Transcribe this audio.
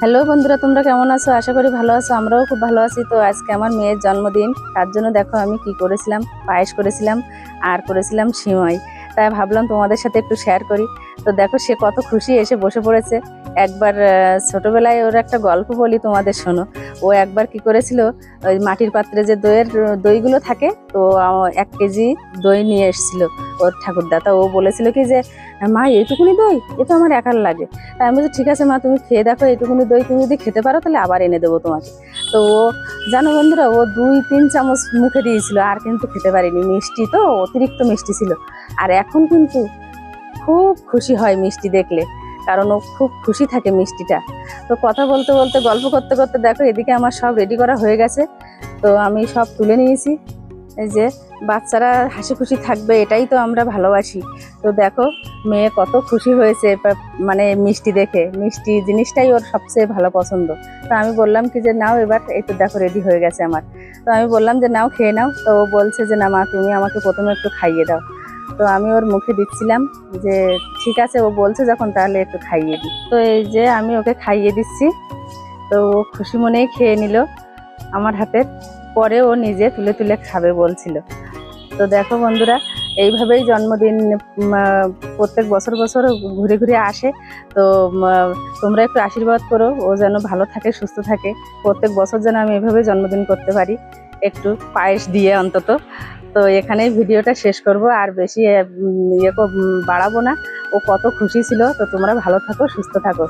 Hello বন্ধুরা, তোমরা কেমন আছো? আশা করি ভালো আছো, আমরাও খুব ভালো আছি। তো আজকে আমার মেয়ের জন্মদিন, তার জন্য দেখো আমি কি করেছিলাম, পায়েস করেছিলাম আর করেছিলাম সিমাই। তাই ভাবলাম তোমাদের সাথে একটু শেয়ার করি। তো দেখো সে কত খুশি এসে বসে পড়েছে। একবার ছোটবেলায় ওর একটা গল্প বলি তোমাদের, শোনো। ও একবার কি করেছিল, ওই মাটির পাত্রে যে দইয়ের, দইগুলো থাকে, তো এক কেজি দই নিয়ে এসেছিল ওর ঠাকুরদা। তা ও বলেছিল কি যে মা, এইটুকুনি দই? এ তো আমার একার লাগে। তাই আমি বলছি, ঠিক আছে মা, তুমি খেয়ে দেখো, এইটুকুনি দই তুমি যদি খেতে পারো, তাহলে আবার এনে দেবো তোমাকে। তো ও, জানো বন্ধুরা, ও দুই তিন চামচ মুখে দিয়েছিল, আর কিন্তু খেতে পারিনি। মিষ্টি তো, অতিরিক্ত মিষ্টি ছিল। আর এখন কিন্তু খুব খুশি হয় মিষ্টি দেখলে, কারণ ও খুব খুশি থাকে মিষ্টিটা। তো কথা বলতে বলতে, গল্প করতে করতে দেখো, এদিকে আমার সব রেডি করা হয়ে গেছে। তো আমি সব তুলে নিয়েছি। যে বাচ্চারা হাসি খুশি থাকবে, এটাই তো আমরা ভালোবাসি। তো দেখো, মেয়ে কত খুশি হয়েছে মানে মিষ্টি দেখে। মিষ্টি জিনিসটাই ওর সবচেয়ে ভালো পছন্দ। তো আমি বললাম কি যে, নাও এবার, এই তো দেখো রেডি হয়ে গেছে আমার। তো আমি বললাম যে, নাও, খেয়ে নাও। তো ও বলছে যে, না মা, তুমি আমাকে প্রথমে একটু খাইয়ে দাও। তো আমি ওর মুখে দিচ্ছিলাম যে, ঠিক আছে। ও বলছে যখন, তাহলে একটু খাইয়ে দিই। তো এই যে, আমি ওকে খাইয়ে দিচ্ছি। তো ও খুশি মনেই খেয়ে নিল আমার হাতের। পরে ও নিজে তুলে তুলে খাবে বলছিল। তো দেখো বন্ধুরা, এইভাবেই জন্মদিন প্রত্যেক বছর বছর ঘুরে ঘুরে আসে। তো তোমরা একটু আশীর্বাদ করো, ও যেন ভালো থাকে, সুস্থ থাকে। প্রত্যেক বছর যেন আমি এভাবে জন্মদিন করতে পারি। একটু পায়েস দিয়ে অন্তত। তো এখানেই ভিডিওটা শেষ করব। আর বেশি ইয়ে বাড়াবো না। ও কত খুশি ছিল। তো তোমরা ভালো থাকো, সুস্থ থাকো।